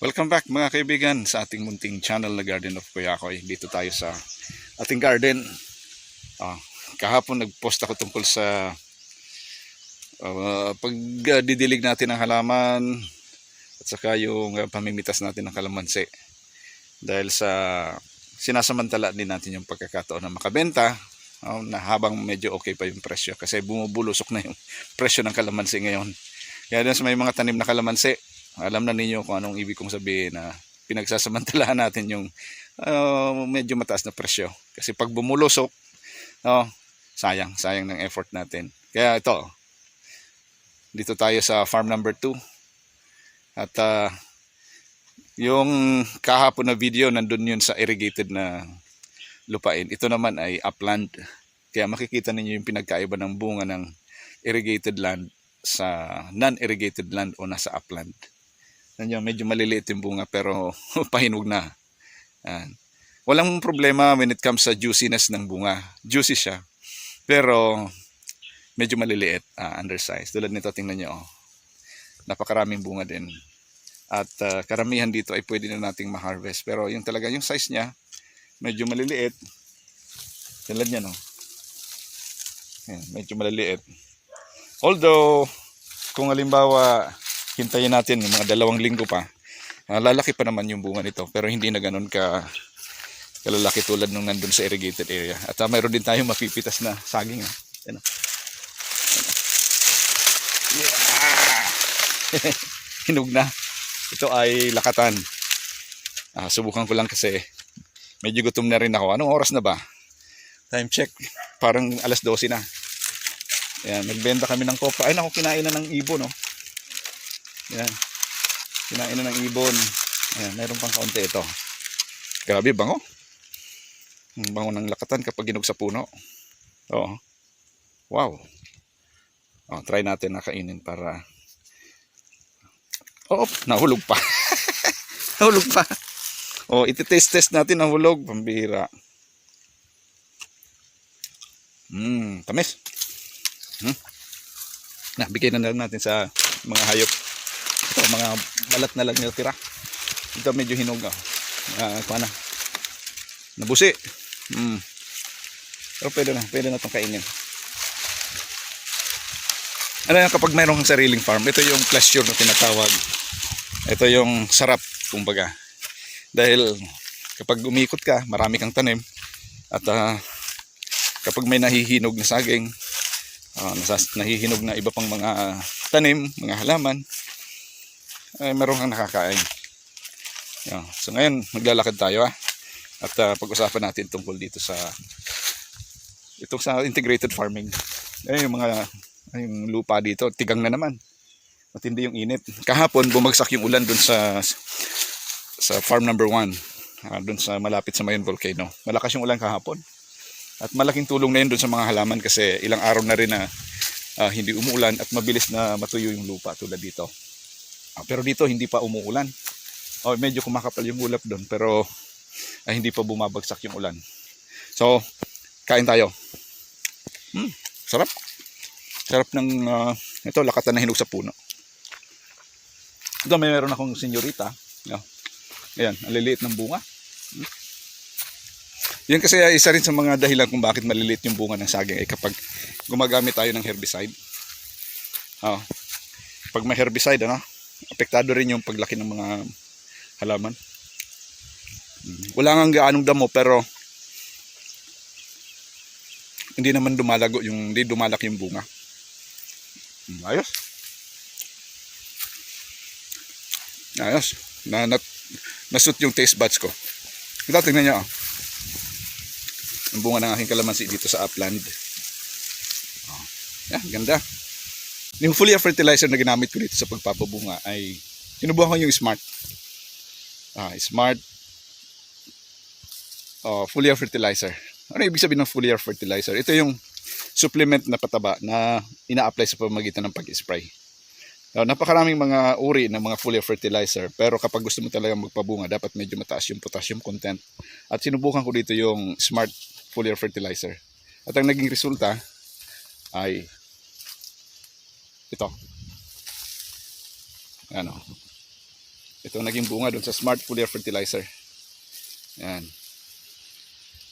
Welcome back mga kaibigan sa ating munting channel na Garden of Kuyakoy. Dito tayo sa ating garden. Ah, kahapon nag-post ako tungkol sa ah, pagdidilig natin ng halaman at saka yung ah, pamimitas natin ng kalamansi. Dahil sa sinasamantala din natin yung pagkakataon na makabenta ah, na habang medyo okay pa yung presyo kasi bumubulusok na yung presyo ng kalamansi ngayon. Kaya dun sa may mga tanim na kalamansi, alam na ninyo kung anong ibig kong sabihin na pinagsasamantalahan natin yung ah, medyo mataas na presyo. Kasi pag bumulusok, oh, sayang, sayang ng effort natin. Kaya ito, dito tayo sa farm number 2. At ah, yung kahapon na video, nandun yun sa irrigated na lupain. Ito naman ay upland. Kaya makikita ninyo yung pinagkaiba ng bunga ng irrigated land sa non-irrigated land o nasa upland. Nandiyan, medyo maliliit yung bunga pero pahinog na. Yan. Walang problema when it comes sa juiciness ng bunga. Juicy siya. Pero medyo maliliit, ah, undersized. Tulad nito, tingnan nyo. Oh. Napakaraming bunga din. At ah, karamihan dito ay pwede na nating ma-harvest. Pero yung talaga yung size niya, medyo maliliit. Tulad niya, no? Yan, medyo maliliit. Although, kung halimbawa, hintayin natin yung mga dalawang linggo pa, ah, lalaki pa naman yung bunga nito. Pero hindi na ganun ka kalalaki tulad nung nandun sa irrigated area. At ah, mayroon din tayong mapipitas na saging. ah. Yan, ah. Ah. Yeah! Hinog na. Ito ay lakatan. Ah, subukan ko lang kasi medyo gutom na rin ako. Anong oras na ba? Time check. Parang alas 12 na. Ayan, nagbenta kami ng kopra. Ay, naku, kinain na ng ibon, no? Ayan. Kinain na ng ibon. Ayan, mayroon pang kaunti ito. Grabe, bango. Ang bango ng lakatan kapag ginog sa puno. Oo. Wow. Oh, try natin na kainin para... Oh, nahulog pa. nahulog pa. Oh, iti-taste-test natin nahulog. Pambihira. Mmm, tamis. Hmm? Na, bigay na lang natin sa mga hayop. Mga balat na lang nila Ito medyo hinog. Ah, na. Nabusi. Hmm. Pero pwede na, pwede na itong kainin. Ano yan kapag mayroong kang sariling farm, ito yung pleasure na tinatawag. Ito yung sarap, kumbaga. Dahil kapag umikot ka, marami kang tanim. At ah, kapag may nahihinog na saging, ah, nasas, nahihinog na iba pang mga tanim, mga halaman, ay meron kang nakakain. Yan. So ngayon, maglalakad tayo ah. At ah, pag-usapan natin tungkol dito sa itong sa integrated farming. Eh, yung mga yung lupa dito, tigang na naman. Matindi yung init. Kahapon, bumagsak yung ulan dun sa sa farm number 1. Uh, dun sa malapit sa Mayon Volcano. Malakas yung ulan kahapon. At malaking tulong na yun dun sa mga halaman kasi ilang araw na rin na ah, hindi umuulan at mabilis na matuyo yung lupa tulad dito. Ah, pero dito hindi pa umuulan. Oh, medyo kumakapal yung ulap doon pero ah, hindi pa bumabagsak yung ulan. So, kain tayo. Hmm, sarap. Sarap ng ah, ito lakatan na hinog sa puno. Ito may meron akong senyorita. No? Ayan, ang liliit ng bunga. Hmm. Yan kasi ay isa rin sa mga dahilan kung bakit maliliit yung bunga ng saging ay kapag gumagamit tayo ng herbicide. Oh. Pag may herbicide, ano, apektado rin yung paglaki ng mga halaman. Hmm. Wala nga gaanong damo pero hindi naman dumalago yung hindi dumalaki yung bunga. Hmm, Ayos. Ayos. Na, na, nasut yung taste buds ko. Ito, tingnan nyo. Oh. Ang bunga ng aking kalamansi dito sa upland. Oh. Yan, ganda. Yung foliar fertilizer na ginamit ko dito sa pagpapabunga ay sinubukan ko yung smart. Ah, smart oh, foliar fertilizer. Ano ibig sabihin ng foliar fertilizer? Ito yung supplement na pataba na ina-apply sa pamamagitan ng pag-spray. Uh, napakaraming mga uri ng mga foliar fertilizer pero kapag gusto mo talaga magpabunga dapat medyo mataas yung potassium content. At sinubukan ko dito yung smart foliar fertilizer. At ang naging resulta ay ito. Ano? Ito naging bunga doon sa Smart Foliar Fertilizer. Yan.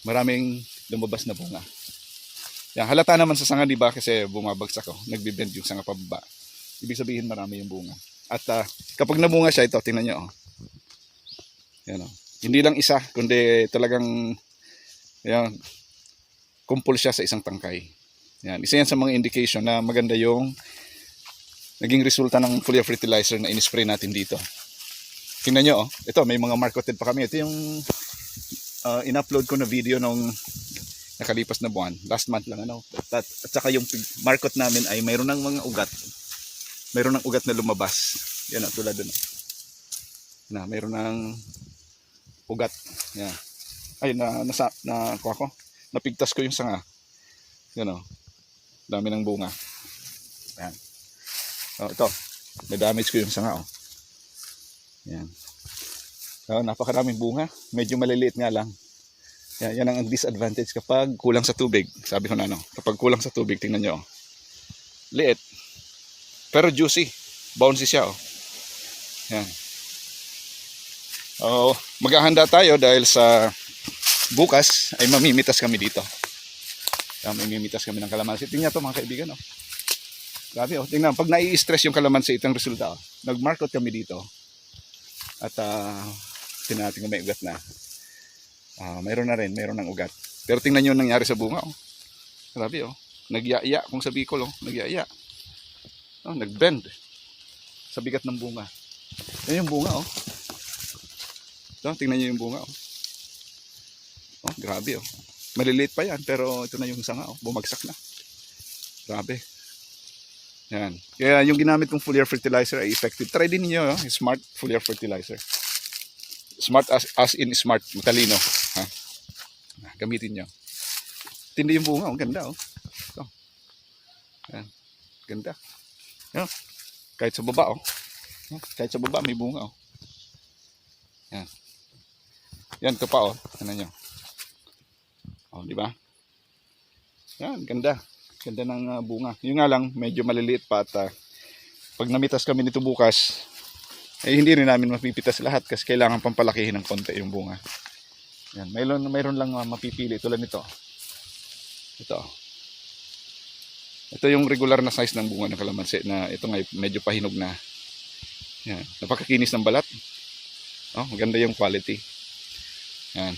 Maraming lumabas na bunga. Yan, halata naman sa sanga, di ba? Kasi bumabagsak ko. Nagbibend yung sanga pababa. Ibig sabihin marami yung bunga. At ah, kapag nabunga siya, ito, tingnan nyo. Oh. Yan, oh. Hindi lang isa, kundi talagang yan, kumpul siya sa isang tangkay. Yan, isa yan sa mga indication na maganda yung naging resulta ng foliar fertilizer na in-spray natin dito. Tingnan nyo, oh. ito may mga marketed pa kami. Ito yung uh, in-upload ko na video nung nakalipas na buwan. Last month lang ano. At, at saka yung market namin ay mayroon ng mga ugat. Mayroon ng ugat na lumabas. Yan o, tulad dun. oh. Na, mayroon ng ugat. Yan. Ay, na, nasa, na, kuha ko. Napigtas ko yung sanga. Yan o. Dami ng bunga. Yan. Oh, ito. Na-damage ko yung sanga, oh. Yan. Oh, napakaraming bunga. Medyo maliliit nga lang. Yan, yan ang disadvantage kapag kulang sa tubig. Sabi ko na, no? Kapag kulang sa tubig, tingnan nyo, oh. Liit. Pero juicy. Bouncy siya, oh. Yan. Oh, maghahanda tayo dahil sa bukas ay mamimitas kami dito. Mamimitas kami ng kalamansi. Tingnan to mga kaibigan, oh. Grabe, oh. Tingnan, pag nai-stress yung kalamansi, itong resulta, oh. Nag-market kami dito. At, ah, tingnan natin kung may ugat na. Ah, mayroon na rin, mayroon ng ugat. Pero tingnan nyo ang nangyari sa bunga, oh. Grabe, oh. Nagyaya, kung sa Bicol, oh. Nagyaya. Oh, nag-bend. Sa bigat ng bunga. Yan yung bunga, oh. Ito, tingnan nyo yung bunga, oh. Oh, grabe, oh. Maliliit pa yan, pero ito na yung sanga, oh. Bumagsak na. Grabe. Yan. Kaya yung ginamit kong foliar fertilizer ay effective. Try din niyo, oh. Smart foliar fertilizer. Smart as, as in smart, matalino. Ha? Gamitin nyo. Tindi yung bunga, oh. Ganda, oh. Ito. Yan. Ganda. Yan. Kahit sa baba, oh. Yan. Kahit sa baba, may bunga, oh. Yan. Yan, ito pa, oh. Ano nyo. Oh, di ba? Yan, ganda. Ganda ng ah, bunga. Yung nga lang, medyo maliliit pa at ah, pag namitas kami nito bukas, eh hindi rin namin mapipitas lahat kasi kailangan pampalakihin ng konti yung bunga. Yan, mayroon, mayroon lang ah, mapipili tulad nito. Ito. Ito yung regular na size ng bunga ng kalamansi na ito nga medyo pahinog na. Yan, napakakinis ng balat. Oh, maganda yung quality. Yan.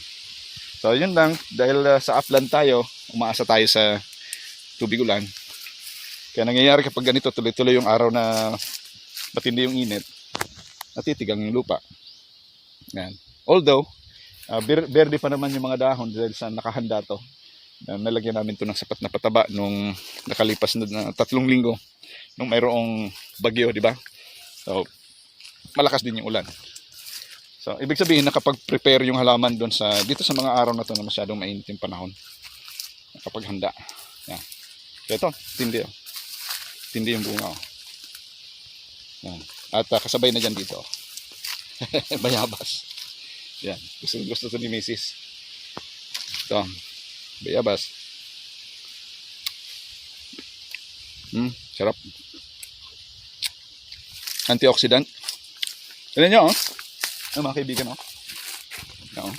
So, yun lang. Dahil uh, sa upland tayo, umaasa tayo sa tubig ulan. Kaya nangyayari kapag ganito, tuloy-tuloy yung araw na matindi yung init, natitigang yung lupa. Yan. Although, uh, berde pa naman yung mga dahon dahil sa nakahanda to. Na nalagyan namin to ng sapat na pataba nung nakalipas na, na tatlong linggo nung mayroong bagyo, di ba? So, malakas din yung ulan. So, ibig sabihin nakapag-prepare yung halaman doon sa dito sa mga araw na to na masyadong mainit yung panahon. Nakapaghanda. Yan. So, ito, tindi oh. Tindi yung bunga oh. Yan. At ah, kasabay na dyan dito. bayabas. Yan. Gusto, gusto to ni Mrs. Ito. Bayabas. Hmm, sarap. Antioxidant. Tignan nyo, oh. Ano mga kaibigan, oh. Yan, oh.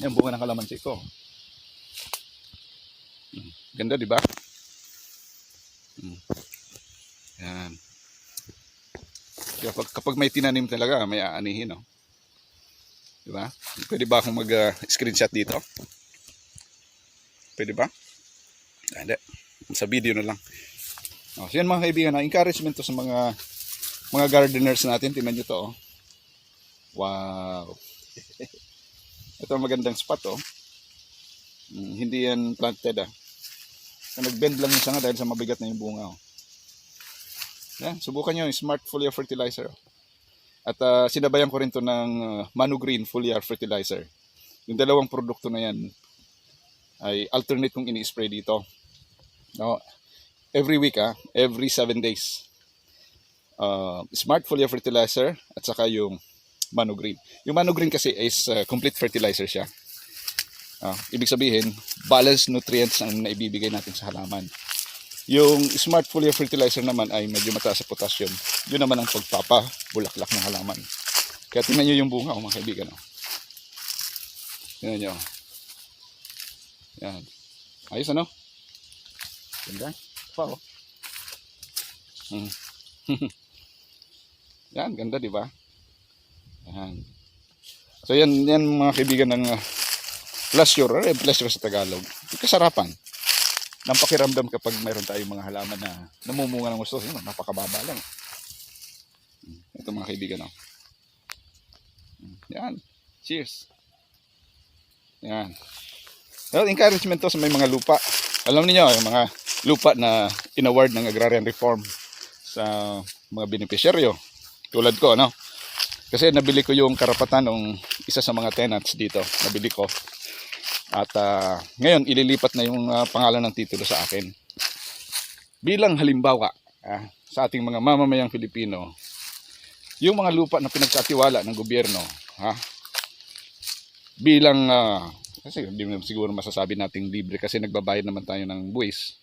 Yan, bunga ng kalamansi ko. Ganda, di ba? Hmm. Yan. Kapag, kapag may tinanim talaga, may aanihin, oh. Di ba? Pwede ba akong mag-screenshot dito? Pwede ba? Ah, Hindi. Sa video na lang. Oh, so yan mga kaibigan, na encouragement to sa mga mga gardeners natin. Tingnan nyo to. Oh. Wow. Ito ang magandang spot oh. Hmm, hindi yan planted ah. So, nag-bend lang yung sanga dahil sa mabigat na yung bunga oh. Yan, subukan nyo yung smart foliar fertilizer. oh. At ah, sinabayan ko rin to ng ah, Manu Green foliar fertilizer. Yung dalawang produkto na yan ay alternate kong ini-spray dito. No, every week ah, every 7 days. Uh, smart foliar fertilizer at saka yung Manu Green. Yung Manu Green kasi is uh, complete fertilizer siya. Ah, ibig sabihin, balanced nutrients ang naibibigay natin sa halaman. Yung smart foliar fertilizer naman ay medyo mataas sa potassium. Yun naman ang pagpapabulaklak ng halaman. Kaya tingnan nyo yung bunga, oh, mga kaibigan. Oh. Tingnan nyo. Yan. Ayos ano? Ganda. Pa oh. Hmm. yan, ganda di ba? Yan. So yan, yan mga kaibigan ng uh, pleasure, eh, pleasure sa Tagalog. Kasarapan ng pakiramdam kapag mayroon tayong mga halaman na namumunga ng gusto. Yun, napakababa lang. Ito mga kaibigan. Oh. Yan. Cheers. Yan. Well, encouragement to sa may mga lupa. Alam niyo yung mga lupa na inaward ng agrarian reform sa mga beneficiaryo. Tulad ko, no? Kasi nabili ko yung karapatan ng isa sa mga tenants dito. Nabili ko. At ah, ngayon, ililipat na yung ah, pangalan ng titulo sa akin. Bilang halimbawa ah, sa ating mga mamamayang Pilipino, yung mga lupa na pinagkatiwala ng gobyerno, ha? bilang, ah, kasi hindi siguro masasabi nating libre kasi nagbabayad naman tayo ng buwis.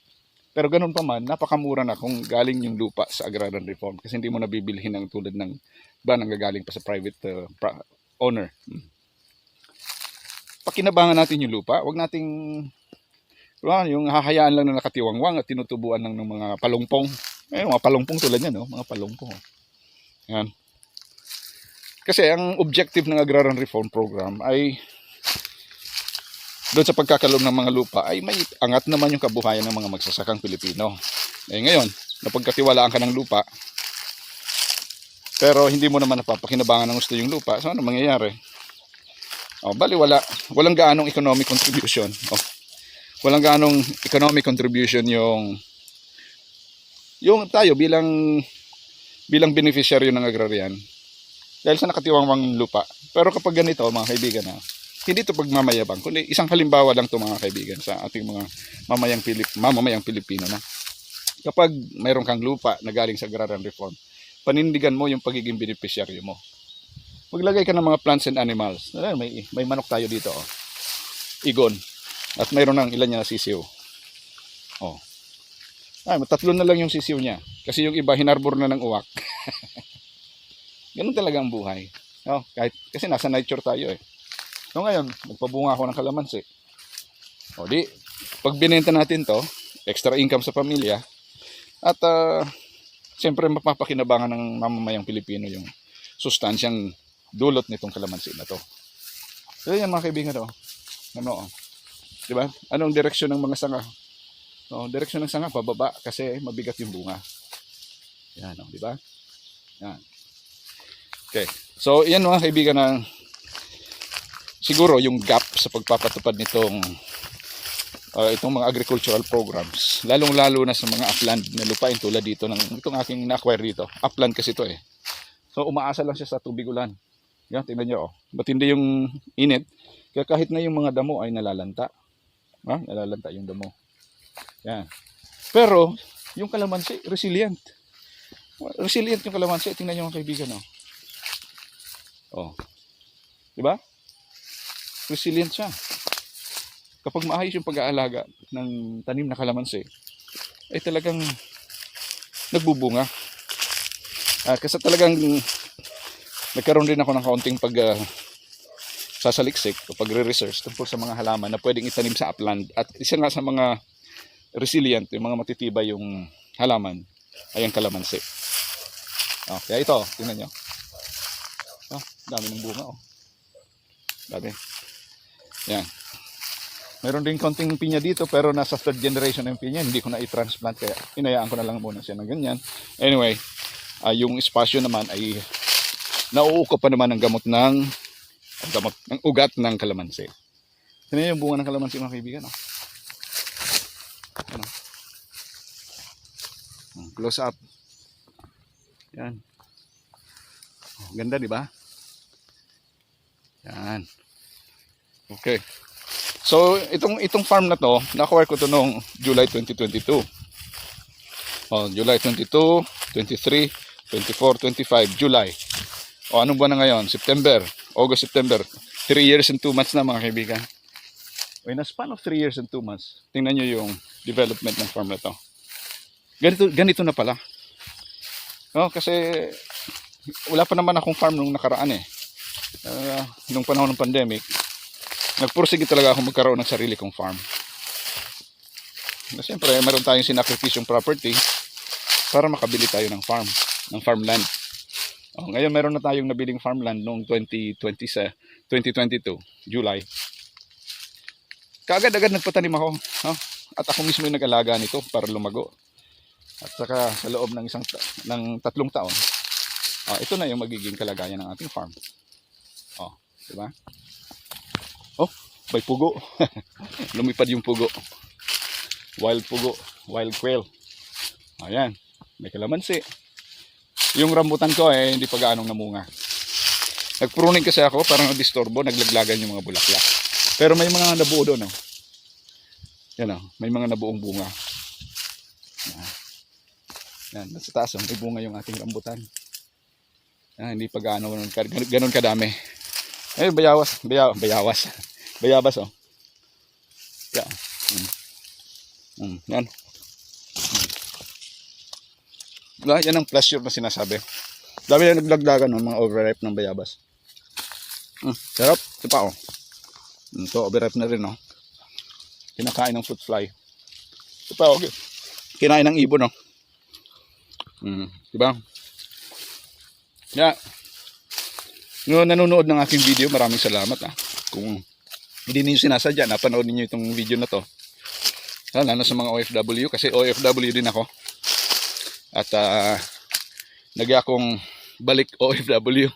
Pero ganun pa man, napakamura na kung galing yung lupa sa agrarian reform kasi hindi mo nabibilhin ng tulad ng ba nanggagaling pa sa private uh, owner. Hmm. Pakinabangan natin yung lupa, wag nating wala, yung hahayaan lang na nakatiwangwang at tinutubuan lang ng mga palungpong. Eh, mga palungpong tulad yan, no? mga palungpong. oh. Yan. Kasi ang objective ng agrarian reform program ay doon sa pagkakaroon ng mga lupa ay may angat naman yung kabuhayan ng mga magsasakang Pilipino. Eh ngayon, napagkatiwalaan ka ng lupa, pero hindi mo naman napapakinabangan ng gusto yung lupa, so ano mangyayari? Oh, bali wala, walang gaanong economic contribution. Oh, walang gaanong economic contribution yung yung tayo bilang bilang beneficiaryo ng agrarian dahil sa nakatiwangwang lupa. Pero kapag ganito, mga kaibigan na, hindi ito pagmamayabang, kundi isang halimbawa lang to mga kaibigan sa ating mga mamayang Pilip, mamamayang Pilipino na kapag mayroon kang lupa na galing sa agrarian reform, panindigan mo yung pagiging beneficiaryo mo. Maglagay ka ng mga plants and animals. Ayan, may, may manok tayo dito. Oh. Igon. At mayroon ng ilan niya na sisiw. Oh. Ay, tatlo na lang yung sisiw niya. Kasi yung iba hinarbor na ng uwak. Ganun talaga ang buhay. No? Kahit, kasi nasa nature tayo eh. So ngayon, magpabunga ako ng kalamansi. O di, pag binenta natin to, extra income sa pamilya, at ah, siyempre mapapakinabangan ng mamamayang Pilipino yung sustansyang dulot nitong kalamansi na to. So yan mga kaibigan to. Ano, oh. di ba? Anong direksyon ng mga sanga? No, direksyon ng sanga pababa kasi mabigat yung bunga. Yan, oh, di ba? Yan. Okay. So, yan mga kaibigan ng siguro yung gap sa pagpapatupad nitong uh, itong mga agricultural programs. Lalong-lalo na sa mga upland na lupain tulad dito ng itong aking na-acquire dito. Upland kasi ito eh. So, umaasa lang siya sa tubig ulan. Yan, tingnan nyo. Oh. Matindi yung init. Kaya kahit na yung mga damo ay nalalanta. Ha? Nalalanta yung damo. Yan. Pero, yung kalamansi, resilient. Resilient yung kalamansi. Tingnan nyo mga kaibigan. Oh. Oh. Di ba? Resilient siya. Kapag maayos yung pag-aalaga ng tanim na kalamansi, ay talagang nagbubunga. Ah, kasi talagang nagkaroon din ako ng kaunting pag ah, sasaliksik o pagre-research tungkol sa mga halaman na pwedeng itanim sa upland. At isa nga sa mga resilient, yung mga matitibay yung halaman, ay ang kalamansi. Oh, kaya ito, tingnan nyo. Oh, dami ng bunga oh. Dami. Yan. Meron din konting pinya dito pero nasa third generation ng pinya. Hindi ko na i-transplant kaya inayaan ko na lang muna siya ng ganyan. Anyway, ah, yung espasyo naman ay nauuko pa naman ng gamot ng ang gamot ng ugat ng kalamansi. Tingnan yung bunga ng kalamansi mga kaibigan. Oh. Ano? Hmm, Close up. Yan. Oh, Ganda, di ba? Yan. Okay. So, itong itong farm na to, na-acquire ko to noong July 2022. Oh, July 22, 23, 24, 25, July. O anong buwan na ngayon? September, August, September. 3 years and 2 months na mga kaibigan. In a span of 3 years and 2 months, tingnan nyo yung development ng farm na to. ganito, ganito na pala. No, kasi wala pa naman akong farm nung nakaraan eh. Ah, nung panahon ng pandemic, nagpursige talaga ako magkaroon ng sarili kong farm. Na siyempre, meron tayong sinakripisyong property para makabili tayo ng farm, ng farmland. Oh, ngayon meron na tayong nabiling farmland noong 2020 sa 2022, July. Kaagad-agad nagpatanim ako. No? At ako mismo yung nag-alaga nito para lumago. At saka sa loob ng isang ng tatlong taon, ah, ito na yung magiging kalagayan ng ating farm. Oh, di ba? Oh, may pugo. Lumipad yung pugo. Wild pugo, wild quail. Ayan, may kalamansi. Yung rambutan ko eh, hindi pa gaanong namunga. Nagpruning kasi ako, parang disturbo, naglaglagan yung mga bulaklak. Pero may mga nabuo doon, oh. Yan, oh. May mga nabuong bunga. Yan. Nasa taas, oh. may bunga yung ating rambutan. Yan, hindi pa gaano ganun, ganun, kadami. Ay, bayawas, bayaw, bayawas. Bayabas, oh. Yan. Mm. Mm, yan. Yan ang pleasure na sinasabi. Dami na naglagdagan ng mga overripe ng bayabas. Mm, sarap. Ito pa oh. Ito overripe na rin oh. Kinakain ng fruit fly. Ito pa oh. Kinain ng ibon oh. Mm, diba? Yeah. Yung nanonood ng aking video, maraming salamat ah. Kung hindi niyo sinasadya, napanood niyo itong video na to. Lalo sa mga OFW kasi OFW din ako. At ah, nag akong balik OFW.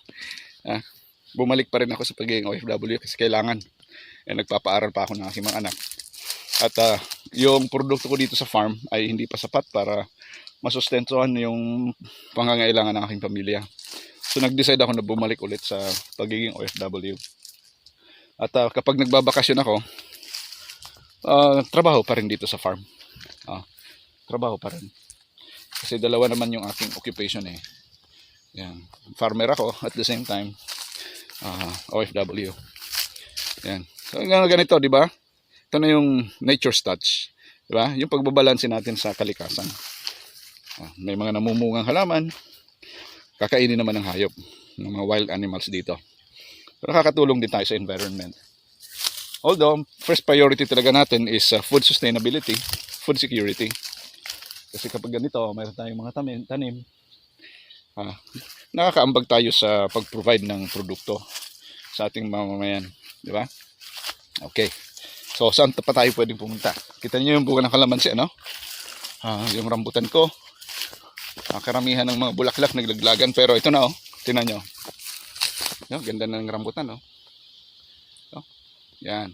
Ah, bumalik pa rin ako sa pagiging OFW kasi kailangan. Eh, nagpapaaral pa ako ng aking mga anak. At ah, yung produkto ko dito sa farm ay hindi pa sapat para masustentuhan yung pangangailangan ng aking pamilya. So nag-decide ako na bumalik ulit sa pagiging OFW. At ah, kapag nagbabakasyon ako, ah, trabaho pa rin dito sa farm. Ah, trabaho pa rin. Kasi dalawa naman yung aking occupation eh. Yan. Farmer ako at the same time ah, OFW. Yan. So gan- ganito, di ba? Ito na yung nature's touch. Di ba? Yung pagbabalanse natin sa kalikasan. Ah, may mga namumungang halaman, kakainin naman ng hayop, ng mga wild animals dito. Pero nakakatulong din tayo sa environment. Although, first priority talaga natin is uh, food sustainability, food security. Kasi kapag ganito, mayroon tayong mga tanim, tanim ah, nakakaambag tayo sa pag-provide ng produkto sa ating mamamayan. Di ba? Okay. So, saan pa tayo pwedeng pumunta? Kita niyo yung bunga ng kalamansi, ano? Ah, yung rambutan ko. Ah, karamihan ng mga bulaklak naglaglagan. Pero ito na, oh. Tingnan nyo. Yo, ganda na ng rambutan, oh. Oh, yan.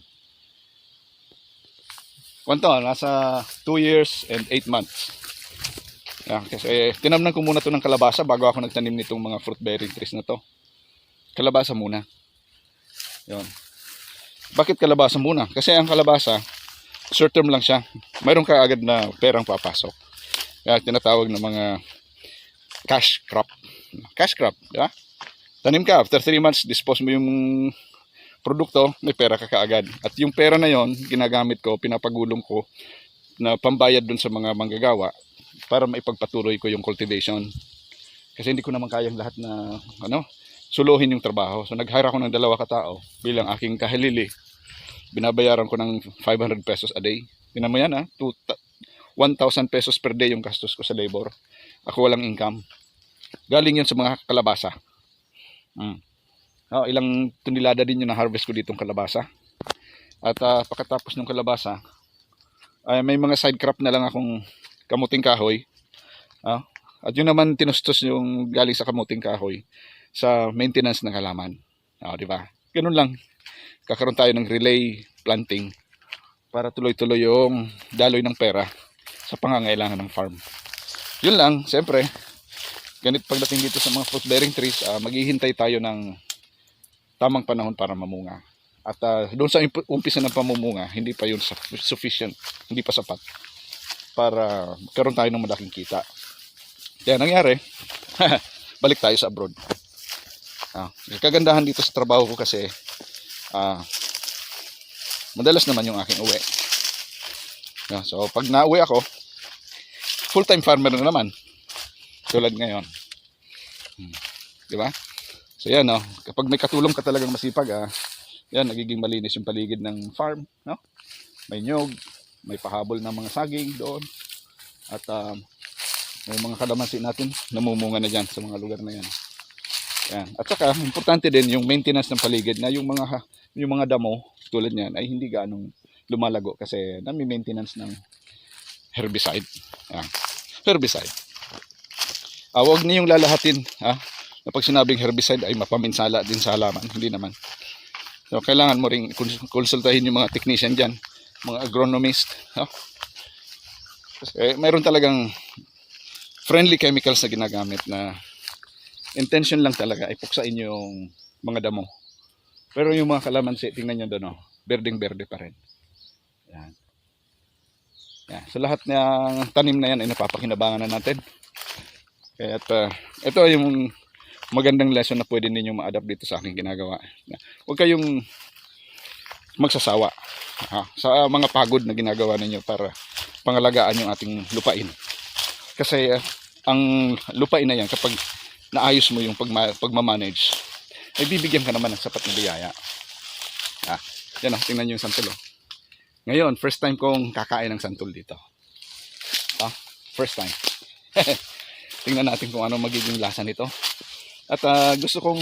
Kwanto, nasa 2 years and 8 months. Yan, kasi tinamnan ko muna to ng kalabasa bago ako nagtanim nitong mga fruit bearing trees na to. Kalabasa muna. Yon. Bakit kalabasa muna? Kasi ang kalabasa, short term lang siya. Mayroon ka agad na perang papasok. Kaya tinatawag ng mga cash crop. Cash crop, di ba? Tanim ka, after 3 months, dispose mo yung produkto, may pera ka kaagad. At yung pera na yon ginagamit ko, pinapagulong ko na pambayad dun sa mga manggagawa para maipagpatuloy ko yung cultivation. Kasi hindi ko naman kayang lahat na ano, suluhin yung trabaho. So nag-hire ako ng dalawa katao bilang aking kahalili. Binabayaran ko ng 500 pesos a day. Tinan mo yan ha, 1,000 pesos per day yung gastos ko sa labor. Ako walang income. Galing yun sa mga kalabasa. Mm. Oh, ilang tunilada din yung na-harvest ko ditong kalabasa. At ah, pagkatapos ng kalabasa, ay may mga side crop na lang akong kamuting kahoy. Ah, at yun naman tinustos yung galing sa kamuting kahoy sa maintenance ng halaman. Ah, di ba? Ganun lang. Kakaroon tayo ng relay planting para tuloy-tuloy yung daloy ng pera sa pangangailangan ng farm. Yun lang, siyempre, ganit pagdating dito sa mga fruit bearing trees, ah, maghihintay tayo ng tamang panahon para mamunga. At ah, doon sa umpisa ng pamumunga, hindi pa yun su- sufficient, hindi pa sapat para magkaroon tayo ng malaking kita. Kaya nangyari, balik tayo sa abroad. Ah, kagandahan dito sa trabaho ko kasi ah, madalas naman yung aking uwi. Ah, so pag nauwi ako, full-time farmer na naman. Tulad ngayon. Hmm. Di ba? So yan, no? kapag may katulong ka talagang masipag, ah, yan, nagiging malinis yung paligid ng farm. No? May nyog, may pahabol ng mga saging doon. At ah, may mga kalamansi natin, namumunga na dyan sa mga lugar na yan. Yan. At saka, importante din yung maintenance ng paligid na yung mga yung mga damo tulad niyan ay hindi ganong lumalago kasi nami-maintenance ng herbicide. Yan. Herbicide. Ah, wag niyong lalahatin ha, na pag sinabing herbicide ay mapaminsala din sa halaman. Hindi naman. So, kailangan mo ring kons- konsultahin yung mga technician dyan, mga agronomist. Ha? Kasi mayroon talagang friendly chemicals na ginagamit na intention lang talaga ay puksain yung mga damo. Pero yung mga kalamansi, tingnan nyo doon, oh, berdeng-berde pa rin. Yan. Yan. So lahat ng tanim na yan ay napapakinabangan na natin. Kaya uh, ito yung magandang lesson na pwede ninyong ma-adapt dito sa aking ginagawa. Huwag kayong magsasawa ha, sa mga pagod na ginagawa ninyo para pangalagaan yung ating lupain. Kasi uh, ang lupain na yan kapag naayos mo yung pagma- pagmamanage, ay bibigyan ka naman ng sapat na biyaya. Ah, yan oh, tingnan nyo yung santol oh. Ngayon, first time kong kakain ng santol dito. Ah, first time. tingnan natin kung ano magiging lasa nito. At ah, gusto kong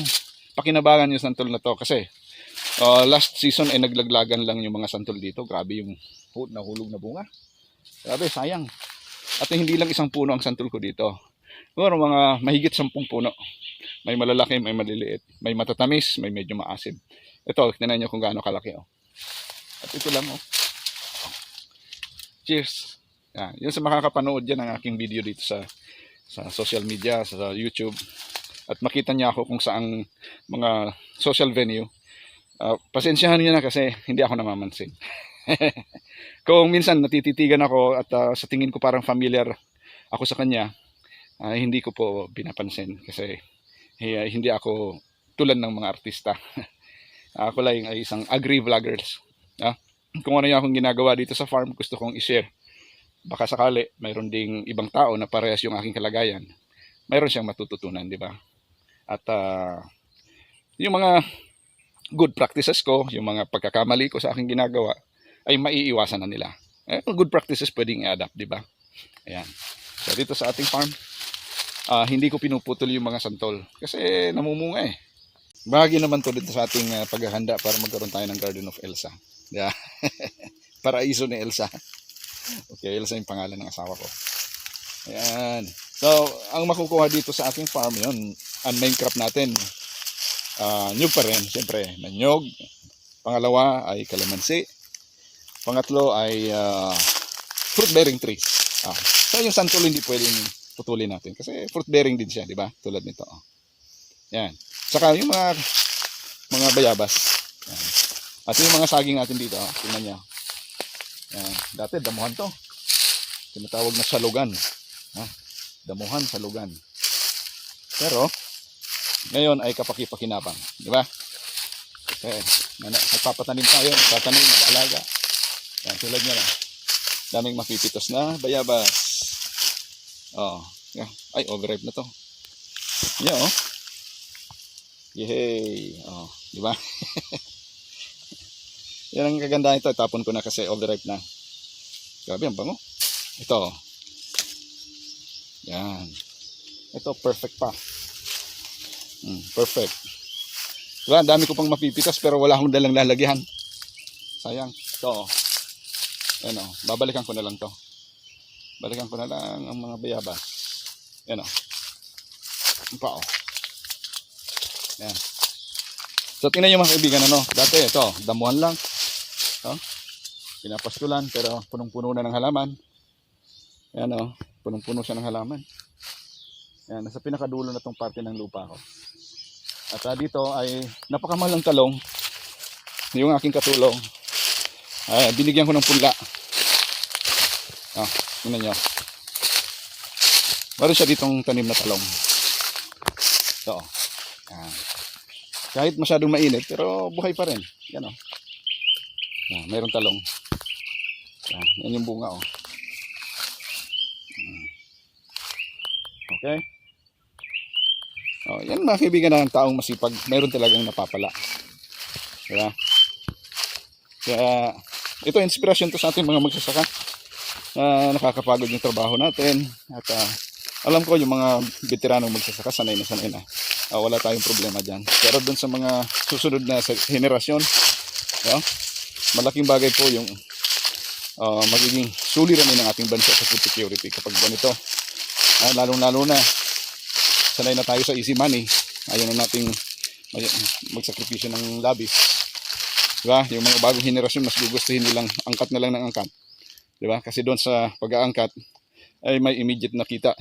pakinabangan yung santol na to kasi ah, last season ay naglaglagan lang yung mga santol dito. Grabe yung hu- nahulog na bunga. Grabe, sayang. At hindi lang isang puno ang santol ko dito. Siguro mga mahigit sampung puno. May malalaki, may maliliit. May matatamis, may medyo maasim. Ito, tingnan nyo kung gaano kalaki. Oh. At ito lang. Oh. Cheers. Yan. Yun sa makakapanood dyan ng aking video dito sa sa social media, sa YouTube. At makita niya ako kung saang mga social venue. Ah, pasensyahan niyo na kasi hindi ako namamansin. kung minsan natititigan ako at ah, sa tingin ko parang familiar ako sa kanya, ah, hindi ko po pinapansin kasi eh, hindi ako tulad ng mga artista. ako lang ay isang agri-vloggers. Ah, kung ano yung akong ginagawa dito sa farm, gusto kong i-share. Baka sakali, mayroon ding ibang tao na parehas yung aking kalagayan. Mayroon siyang matututunan, di ba? At ah, yung mga good practices ko, yung mga pagkakamali ko sa aking ginagawa, ay maiiwasan na nila. Eh, good practices pwedeng i-adapt, di ba? Ayan. So dito sa ating farm, ah, hindi ko pinuputol yung mga santol kasi namumunga eh. Bahagi naman to dito sa ating ah, paghahanda para magkaroon tayo ng Garden of Elsa. Yeah. Paraiso ni Elsa. Okay, Elsa yung pangalan ng asawa ko. Ayan. So, ang makukuha dito sa ating farm yun, ang main crop natin, ah nyug pa rin, siyempre, may nyug. Pangalawa ay kalamansi. Pangatlo ay ah, fruit bearing trees. Ah, so yung santol hindi pwedeng putulin natin kasi fruit bearing din siya, di ba? Tulad nito. Oh. Yan. Saka yung mga mga bayabas. Yan. At yung mga saging natin dito, oh, tingnan niyo. Yan. Dati damuhan to. Tinatawag na salugan. Ha? Damuhan, salugan. Pero ngayon ay kapaki-pakinabang, di ba? Okay. Nagpapatanim tayo, nagpatanim, nag-alaga. Yan, tulad niya na. Daming mapipitos na bayabas. Oh, yeah. Ay, overripe na to. Yeah, oh. Yehey. Oh, di ba? Yan ang kagandahan ito. Tapon ko na kasi overripe na. Grabe, ang bango. Ito. oh. Yan. Ito, perfect pa. Mm, perfect. Diba, dami ko pang mapipitas pero wala akong dalang lalagyan. Sayang. Ito. oh. Yan o. Babalikan ko na lang to. Balikan ko na lang ang mga bayabas. Yan o. Ang pa o. Yan. So tingnan nyo mga kaibigan ano. Dati ito. Damuhan lang. Oh. Pinapastulan pero punong-puno na ng halaman. Yan o. Punong-puno siya ng halaman. Yan. Nasa pinakadulo na tong parte ng lupa ko. At ah, dito ay napakamalang talong. Yung aking katulong. Ay, binigyan ko ng punla. Ah, tingnan nyo. Meron siya ditong tanim na talong. Ito. Yan. Kahit masyadong mainit, pero buhay pa rin. Yan o. Yan, mayroong talong. Yan, yan yung bunga o. Okay? Oh, yan mga kaibigan ng taong masipag, mayroon talagang napapala. Diba? Kaya, ito inspirasyon to sa ating mga magsasaka. na nakakapagod yung trabaho natin. At ah, alam ko yung mga veteranong magsasaka, sanay na sanay na. Ah, wala tayong problema dyan. Pero dun sa mga susunod na henerasyon, no? malaking bagay po yung ah, magiging suliranin ng ating bansa sa food security kapag ganito. Ah, lalong-lalo na, sanay na tayo sa easy money. Ayaw na nating magsakripisyo ng labis. Diba? Yung mga bagong henerasyon, mas gugustuhin nilang angkat na lang ng angkat. Diba? Kasi doon sa pag-aangkat, ay may immediate na kita.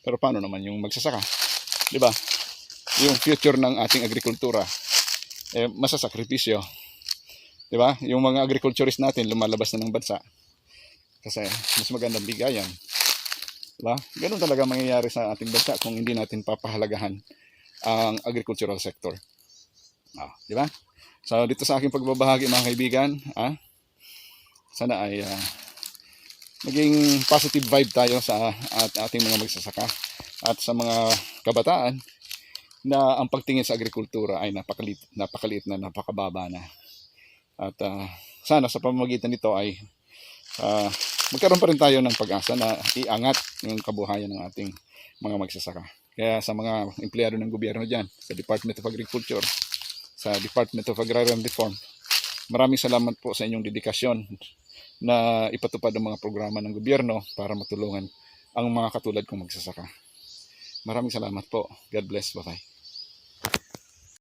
Pero paano naman yung magsasaka? Diba? Yung future ng ating agrikultura, eh, masasakripisyo. Diba? Yung mga agriculturist natin, lumalabas na ng bansa. Kasi mas magandang bigayan. Diba? Ganun talaga mangyayari sa ating bansa kung hindi natin papahalagahan ang agricultural sector. Ah, di ba? So dito sa aking pagbabahagi mga kaibigan, ah, sana ay ah, maging positive vibe tayo sa at ating mga magsasaka at sa mga kabataan na ang pagtingin sa agrikultura ay napakaliit, napakaliit na napakababa na. At ah, sana sa pamamagitan nito ay ah, magkaroon pa rin tayo ng pag-asa na iangat yung kabuhayan ng ating mga magsasaka. Kaya sa mga empleyado ng gobyerno dyan, sa Department of Agriculture, sa Department of Agrarian Reform, maraming salamat po sa inyong dedikasyon na ipatupad ang mga programa ng gobyerno para matulungan ang mga katulad kong magsasaka. Maraming salamat po. God bless. Bye-bye.